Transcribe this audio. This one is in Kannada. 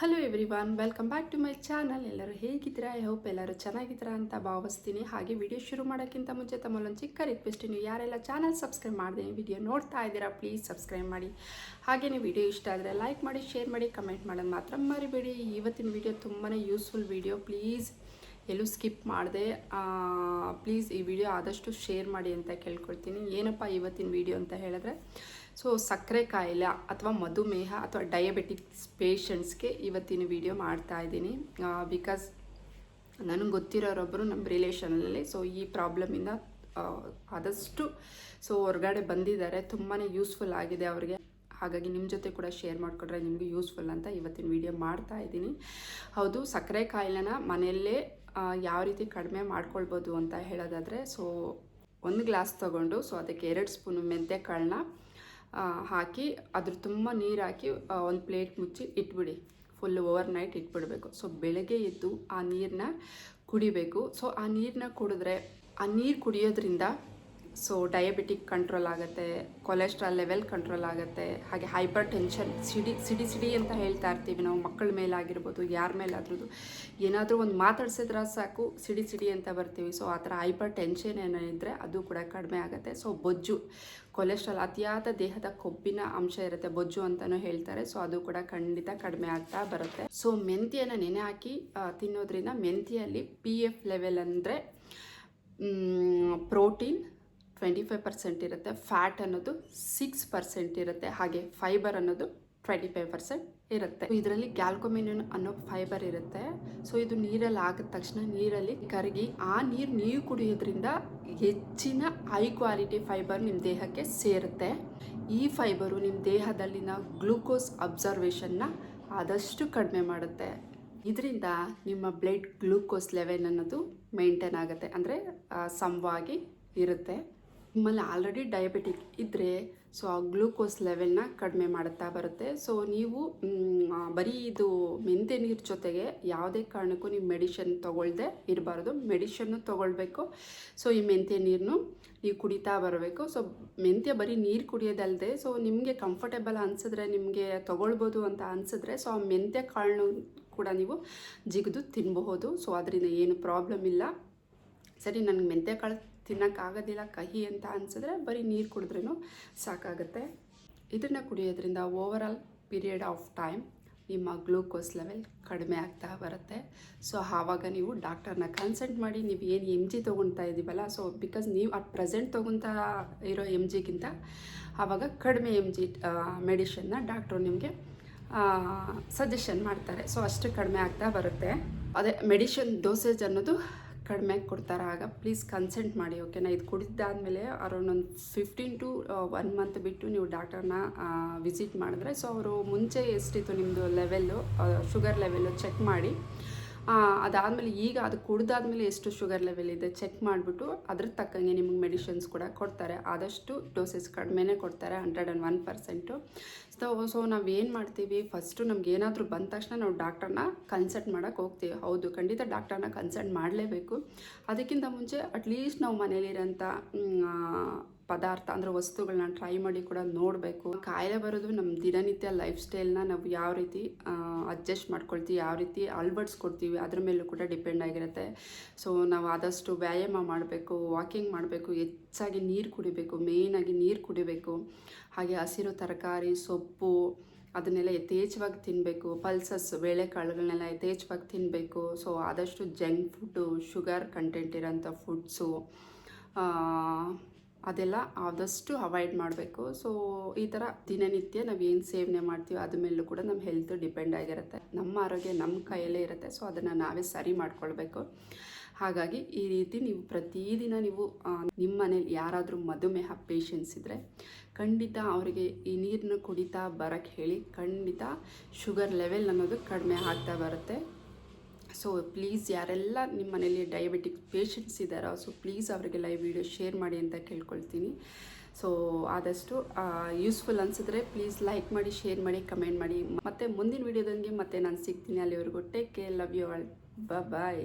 Hello everyone welcome back to my channel ಎಲ್ಲರೂ ಹೇಗಿದ್ದೀರಾ? ಐ ಹೋಪ್ ಎಲ್ಲರೂ ಚೆನ್ನಾಗಿದ್ದೀರಾ ಅಂತ ಭಾವಿಸ್ತೀನಿ. ಹಾಗೆ ವಿಡಿಯೋ ಶುರು ಮಾಡೋಕ್ಕಿಂತ ಮುಂಚೆ ತಮ್ಮಲ್ಲೊಂದು ಚಿಕ್ಕ ರಿಕ್ವೆಸ್ಟ್ ನೀವು ಯಾರೆಲ್ಲ ಚಾನಲ್ ಸಬ್ಸ್ಕ್ರೈಬ್ ಮಾಡಿದೆ ವಿಡಿಯೋ ನೋಡ್ತಾ ಇದ್ದೀರಾ ಪ್ಲೀಸ್ ಸಬ್ಸ್ಕ್ರೈಬ್ ಮಾಡಿ. ಹಾಗೆ ನೀವು ವಿಡಿಯೋ ಇಷ್ಟ ಆದರೆ ಲೈಕ್ ಮಾಡಿ ಶೇರ್ ಮಾಡಿ ಕಮೆಂಟ್ ಮಾಡೋದು ಮಾತ್ರ ಮರಿಬೇಡಿ. ಇವತ್ತಿನ ವಿಡಿಯೋ ತುಂಬಾ ಯೂಸ್ಫುಲ್ ವಿಡಿಯೋ ಪ್ಲೀಸ್ ಎಲ್ಲೂ ಸ್ಕಿಪ್ ಮಾಡಿದೆ. ಪ್ಲೀಸ್ ಈ ವಿಡಿಯೋ ಆದಷ್ಟು ಶೇರ್ ಮಾಡಿ ಅಂತ ಕೇಳ್ಕೊಳ್ತೀನಿ. ಏನಪ್ಪ ಇವತ್ತಿನ ವಿಡಿಯೋ ಅಂತ ಹೇಳಿದ್ರೆ ಸೊ ಸಕ್ಕರೆ ಕಾಯಿಲೆ ಅಥವಾ ಮಧುಮೇಹ ಅಥವಾ ಡಯಾಬೆಟಿಕ್ಸ್ ಪೇಷಂಟ್ಸ್ಗೆ ಇವತ್ತಿನ ವಿಡಿಯೋ ಮಾಡ್ತಾ ಇದ್ದೀನಿ. ಬಿಕಾಸ್ ನನಗೆ ಗೊತ್ತಿರೋರೊಬ್ಬರು ನಮ್ಮ ರಿಲೇಷನಲ್ಲಿ ಸೊ ಈ ಪ್ರಾಬ್ಲಮಿಂದ ಆದಷ್ಟು ಸೊ ಹೊರಗಡೆ ಬಂದಿದ್ದಾರೆ. ತುಂಬಾ ಯೂಸ್ಫುಲ್ ಆಗಿದೆ ಅವರಿಗೆ. ಹಾಗಾಗಿ ನಿಮ್ಮ ಜೊತೆ ಕೂಡ ಶೇರ್ ಮಾಡಿಕೊಂಡ್ರೆ ನಿಮಗೆ ಯೂಸ್ಫುಲ್ ಅಂತ ಇವತ್ತಿನ ವಿಡಿಯೋ ಮಾಡ್ತಾ ಇದ್ದೀನಿ. ಹೌದು, ಸಕ್ಕರೆ ಕಾಯಿಲೆನ ಮನೆಯಲ್ಲೇ ಯಾವ ರೀತಿ ಕಡಿಮೆ ಮಾಡ್ಕೊಳ್ಬೋದು ಅಂತ ಹೇಳೋದಾದರೆ ಸೊ ಒಂದು ಗ್ಲಾಸ್ ತೊಗೊಂಡು ಸೊ ಅದಕ್ಕೆ ಎರಡು ಸ್ಪೂನು ಮೆಂತ್ಯ ಕಾಳನ್ನ ಹಾಕಿ ಅದ್ರ ತುಂಬ ನೀರು ಹಾಕಿ ಒಂದು ಪ್ಲೇಟ್ ಮುಚ್ಚಿ ಇಟ್ಬಿಡಿ. ಫುಲ್ ಓವರ್ ನೈಟ್ ಇಟ್ಬಿಡಬೇಕು. ಸೊ ಬೆಳಗ್ಗೆ ಎದ್ದು ಆ ನೀರನ್ನ ಕುಡಿಬೇಕು. ಸೊ ಆ ನೀರನ್ನ ಕುಡಿದ್ರೆ, ಆ ನೀರು ಕುಡಿಯೋದ್ರಿಂದ ಸೊ ಡಯಾಬಿಟಿಕ್ ಕಂಟ್ರೋಲ್ ಆಗುತ್ತೆ ಕೊಲೆಸ್ಟ್ರಾಲ್ ಲೆವೆಲ್ ಕಂಟ್ರೋಲ್ ಆಗುತ್ತೆ, ಹಾಗೆ ಹೈಪರ್ ಟೆನ್ಷನ್ ಸಿಡಿ ಸಿಡಿ ಸಿಡಿ ಅಂತ ಹೇಳ್ತಾ ಇರ್ತೀವಿ ನಾವು, ಮಕ್ಕಳ ಮೇಲಾಗಿರ್ಬೋದು ಯಾರ ಮೇಲಾದ್ರೂ ಏನಾದರೂ ಒಂದು ಮಾತಾಡ್ಸಿದ್ರೆ ಸಾಕು ಸಿಡಿ ಸಿಡಿ ಅಂತ ಬರ್ತೀವಿ. ಸೊ ಆ ಥರ ಹೈಪರ್ ಟೆನ್ಷನ್ ಏನಿದ್ರೆ ಅದು ಕೂಡ ಕಡಿಮೆ ಆಗುತ್ತೆ. ಸೊ ಬೊಜ್ಜು ಕೊಲೆಸ್ಟ್ರಾಲ್ ಅತಿಯಾದ ದೇಹದ ಕೊಬ್ಬಿನ ಅಂಶ ಇರುತ್ತೆ, ಬೊಜ್ಜು ಅಂತಲೂ ಹೇಳ್ತಾರೆ. ಸೊ ಅದು ಕೂಡ ಖಂಡಿತ ಕಡಿಮೆ ಆಗ್ತಾ ಬರುತ್ತೆ. ಸೊ ಮೆಂತಿಯನ್ನು ನೆನೆ ಹಾಕಿ ತಿನ್ನೋದ್ರಿಂದ ಮೆಂತಿಯಲ್ಲಿ ಪಿ ಎಫ್ ಲೆವೆಲ್ ಅಂದರೆ ಪ್ರೋಟೀನ್ ಟ್ವೆಂಟಿ ಫೈವ್ ಪರ್ಸೆಂಟ್ ಇರುತ್ತೆ. ಫ್ಯಾಟ್ ಅನ್ನೋದು ಸಿಕ್ಸ್ ಪರ್ಸೆಂಟ್ ಇರುತ್ತೆ. ಹಾಗೆ ಫೈಬರ್ ಅನ್ನೋದು ಟ್ವೆಂಟಿ ಫೈವ್ ಪರ್ಸೆಂಟ್ ಇರುತ್ತೆ. ಇದರಲ್ಲಿ ಗ್ಯಾಲ್ಕೊಮಿನಿಯನ್ ಅನ್ನೋ ಫೈಬರ್ ಇರುತ್ತೆ. ಸೊ ಇದು ನೀರಲ್ಲಿ ಆಗಿದ ತಕ್ಷಣ ನೀರಲ್ಲಿ ಕರಗಿ ಆ ನೀರು ನೀವು ಕುಡಿಯೋದ್ರಿಂದ ಹೆಚ್ಚಿನ ಹೈ ಕ್ವಾಲಿಟಿ ಫೈಬರ್ ನಿಮ್ಮ ದೇಹಕ್ಕೆ ಸೇರುತ್ತೆ. ಈ ಫೈಬರು ನಿಮ್ಮ ದೇಹದಲ್ಲಿನ ಗ್ಲೂಕೋಸ್ ಅಬ್ಸರ್ವೇಷನ್ನ ಆದಷ್ಟು ಕಡಿಮೆ ಮಾಡುತ್ತೆ. ಇದರಿಂದ ನಿಮ್ಮ ಬ್ಲಡ್ ಗ್ಲೂಕೋಸ್ ಲೆವೆಲ್ ಅನ್ನೋದು ಮೇಂಟೈನ್ ಆಗುತ್ತೆ. ಅಂದರೆ ಸಮವಾಗಿ ಇರುತ್ತೆ. ನಿಮ್ಮಲ್ಲಿ ಆಲ್ರೆಡಿ ಡಯಾಬಿಟಿಕ್ ಇದ್ದರೆ ಸೊ ಆ ಗ್ಲೂಕೋಸ್ ಲೆವೆಲ್ನ ಕಡಿಮೆ ಮಾಡುತ್ತಾ ಬರುತ್ತೆ. ಸೊ ನೀವು ಬರೀ ಇದು ಮೆಂತೆ ನೀರು ಜೊತೆಗೆ ಯಾವುದೇ ಕಾರಣಕ್ಕೂ ನೀವು ಮೆಡಿಷನ್ ತೊಗೊಳ್ದೆ ಇರಬಾರ್ದು. ಮೆಡಿಷನ್ನು ತೊಗೊಳ್ಬೇಕು. ಸೊ ಈ ಮೆಂತೆ ನೀರನ್ನು ನೀವು ಕುಡಿತಾ ಬರಬೇಕು. ಸೊ ಮೆಂತ್ಯ ಬರೀ ನೀರು ಕುಡಿಯೋದಲ್ಲದೆ ಸೊ ನಿಮಗೆ ಕಂಫರ್ಟೇಬಲ್ ಅನಿಸಿದ್ರೆ, ನಿಮಗೆ ತೊಗೊಳ್ಬೋದು ಅಂತ ಅನಿಸಿದ್ರೆ ಸೊ ಆ ಮೆಂತ್ಯ ಕಾಳನ್ನು ಕೂಡ ನೀವು ಜಿಗಿದು ತಿನ್ನಬಹುದು ಸೊ ಅದರಿಂದ ಏನು ಪ್ರಾಬ್ಲಮ್ ಇಲ್ಲ. ಸರಿ, ನನಗೆ ಮೆಂತ್ಯ ಕಾಳು ತಿನ್ನೋಕ್ಕಾಗೋದಿಲ್ಲ ಕಹಿ ಅಂತ ಅನಿಸಿದ್ರೆ ಬರೀ ನೀರು ಕುಡಿದ್ರೂ ಸಾಕಾಗುತ್ತೆ. ಇದನ್ನು ಕುಡಿಯೋದ್ರಿಂದ over all period of time ನಿಮ್ಮ ಗ್ಲೂಕೋಸ್ ಲೆವೆಲ್ ಕಡಿಮೆ ಆಗ್ತಾ ಬರುತ್ತೆ. ಸೊ ಆವಾಗ ನೀವು ಡಾಕ್ಟರ್ನ ಕನ್ಸಲ್ಟ್ ಮಾಡಿ, ನೀವು ಏನು ಎಂ ಜಿ ತೊಗೊಳ್ತಾ ಇದ್ದೀವಲ್ಲ ಸೊ ಬಿಕಾಸ್ ನೀವು ಅಟ್ ಪ್ರೆಸೆಂಟ್ ತೊಗೊತಾ ಇರೋ ಎಂ ಜಿಗಿಂತ ಆವಾಗ ಕಡಿಮೆ ಎಂ ಜಿ ಮೆಡಿಷನ್ನ ಡಾಕ್ಟ್ರು ನಿಮಗೆ ಸಜೆಷನ್ ಮಾಡ್ತಾರೆ. ಸೊ ಅಷ್ಟು ಕಡಿಮೆ ಆಗ್ತಾ ಬರುತ್ತೆ. ಅದೇ ಮೆಡಿಷನ್ ಡೋಸೇಜ್ ಅನ್ನೋದು ಕಡಿಮೆ ಕೊಡ್ತಾರೆ? ಆಗ ಪ್ಲೀಸ್ ಕನ್ಸೆಂಟ್ ಮಾಡಿ ಓಕೆನಾ ಇದು ಕುಡಿದಾದಮೇಲೆ ಅರೌಂಡ್ ಒಂದು ಫಿಫ್ಟೀನ್ ಟು ಒನ್ ಮಂತ್ ಬಿಟ್ಟು ನೀವು ಡಾಕ್ಟರ್ನ ವಿಸಿಟ್ ಮಾಡಿದ್ರೆ ಸೊ ಅವರು ಮುಂಚೆ ಎಷ್ಟಿತ್ತು ನಿಮ್ಮದು ಲೆವೆಲ್ಲು ಶುಗರ್ ಲೆವೆಲ್ಲು ಚೆಕ್ ಮಾಡಿ ಅದಾದಮೇಲೆ ಈಗ ಅದು ಕುಡ್ದಾದ್ಮೇಲೆ ಎಷ್ಟು ಶುಗರ್ ಲೆವೆಲ್ ಇದೆ ಚೆಕ್ ಮಾಡಿಬಿಟ್ಟು ಅದ್ರ ತಕ್ಕಂಗೆ ನಿಮಗೆ ಮೆಡಿಷನ್ಸ್ ಕೂಡ ಕೊಡ್ತಾರೆ. ಆದಷ್ಟು ಡೋಸಸ್ ಕಡಿಮೆನೇ ಕೊಡ್ತಾರೆ hundred and one percent so so ನಾವು ಏನು ಮಾಡ್ತೀವಿ? ಫಸ್ಟು ನಮ್ಗೆ ಏನಾದರೂ ಬಂದ ತಕ್ಷಣ ನಾವು ಡಾಕ್ಟರ್ನ ಕನ್ಸಲ್ಟ್ ಮಾಡೋಕ್ಕೆ ಹೋಗ್ತೀವಿ. ಹೌದು, ಖಂಡಿತ ಡಾಕ್ಟರ್ನ ಕನ್ಸಲ್ಟ್ ಮಾಡಲೇಬೇಕು. ಅದಕ್ಕಿಂತ ಮುಂಚೆ ಅಟ್ಲೀಸ್ಟ್ ನಾವು ಮನೇಲಿರೋಂಥ ಪದಾರ್ಥ ಅಂದರೆ ವಸ್ತುಗಳನ್ನ ಟ್ರೈ ಮಾಡಿ ಕೂಡ ನೋಡಬೇಕು. ಕಾಯಿಲೆ ಬರೋದು ನಮ್ಮ ದಿನನಿತ್ಯ ಲೈಫ್ ಸ್ಟೈಲ್ನ ನಾವು ಯಾವ ರೀತಿ ಅಡ್ಜಸ್ಟ್ ಮಾಡ್ಕೊಳ್ತೀವಿ, ಯಾವ ರೀತಿ ಅಳವಡಿಸ್ಕೊಡ್ತೀವಿ, ಅದ್ರ ಮೇಲೂ ಕೂಡ ಡಿಪೆಂಡ್ ಆಗಿರುತ್ತೆ. ಸೊ ನಾವು ಆದಷ್ಟು ವ್ಯಾಯಾಮ ಮಾಡಬೇಕು ವಾಕಿಂಗ್ ಮಾಡಬೇಕು, ಹೆಚ್ಚಾಗಿ ನೀರು ಕುಡಿಬೇಕು ಮೇಯ್ನಾಗಿ ನೀರು ಕುಡಿಬೇಕು. ಹಾಗೆ ಹಸಿರು ತರಕಾರಿ, ಸೊಪ್ಪು ಅದನ್ನೆಲ್ಲ ಯಥೇಚ್ಛವಾಗಿ ತಿನ್ನಬೇಕು ಪಲ್ಸಸ್ ಬೇಳೆಕಾಳುಗಳನ್ನೆಲ್ಲ ಯಥೇಚ್ಛವಾಗಿ ತಿನ್ನಬೇಕು ಸೊ ಆದಷ್ಟು ಜಂಕ್ ಫುಡ್ಡು ಶುಗರ್ ಕಂಟೆಂಟ್ ಇರೋಂಥ ಫುಡ್ಸು ಅದೆಲ್ಲ ಆದಷ್ಟು ಅವಾಯ್ಡ್ ಮಾಡಬೇಕು. ಸೊ ಈ ಥರ ದಿನನಿತ್ಯ ನಾವು ಏನು ಸೇವನೆ ಮಾಡ್ತೀವಿ ಅದ್ರ ಮೇಲೂ ಕೂಡ ನಮ್ಮ ಹೆಲ್ತ್ ಡಿಪೆಂಡ್ ಆಗಿರುತ್ತೆ. ನಮ್ಮ ಆರೋಗ್ಯ ನಮ್ಮ ಕೈಯಲ್ಲೇ ಇರುತ್ತೆ. ಸೊ ಅದನ್ನು ನಾವೇ ಸರಿ ಮಾಡ್ಕೊಳ್ಬೇಕು. ಹಾಗಾಗಿ ಈ ರೀತಿ ನೀವು ಪ್ರತಿದಿನ ನೀವು ನಿಮ್ಮ ಮನೇಲಿ ಯಾರಾದರೂ ಮಧುಮೇಹ ಪೇಷಂಟ್ಸ್ ಇದ್ದರೆ ಖಂಡಿತ ಅವರಿಗೆ ಈ ನೀರನ್ನ ಕುಡಿತಾ ಬರೋಕ್ಕೆ ಹೇಳಿ ಖಂಡಿತ ಶುಗರ್ ಲೆವೆಲ್ ಅನ್ನೋದು ಕಡಿಮೆ ಆಗ್ತಾ ಬರುತ್ತೆ. ಸೊ ಪ್ಲೀಸ್ ಯಾರೆಲ್ಲ ನಿಮ್ಮ ಮನೇಲಿ ಡಯಾಬಿಟಿಕ್ ಪೇಷಂಟ್ಸ್ ಇದ್ದಾರೋ ಸೊ ಪ್ಲೀಸ್ ಅವರಿಗೆ ಲೈವ್ ವಿಡಿಯೋ ಶೇರ್ ಮಾಡಿ ಅಂತ ಕೇಳ್ಕೊಳ್ತೀನಿ. ಸೊ ಆದಷ್ಟು ಯೂಸ್ಫುಲ್ ಅನಿಸಿದ್ರೆ ಪ್ಲೀಸ್ ಲೈಕ್ ಮಾಡಿ ಶೇರ್ ಮಾಡಿ ಕಮೆಂಟ್ ಮಾಡಿ. ಮತ್ತು ಮುಂದಿನ ವೀಡಿಯೋದಂಗೆ ಮತ್ತೆ ನಾನು ಸಿಗ್ತೀನಿ ಅಲ್ಲಿವರೆಗೂ. Take care love you all bye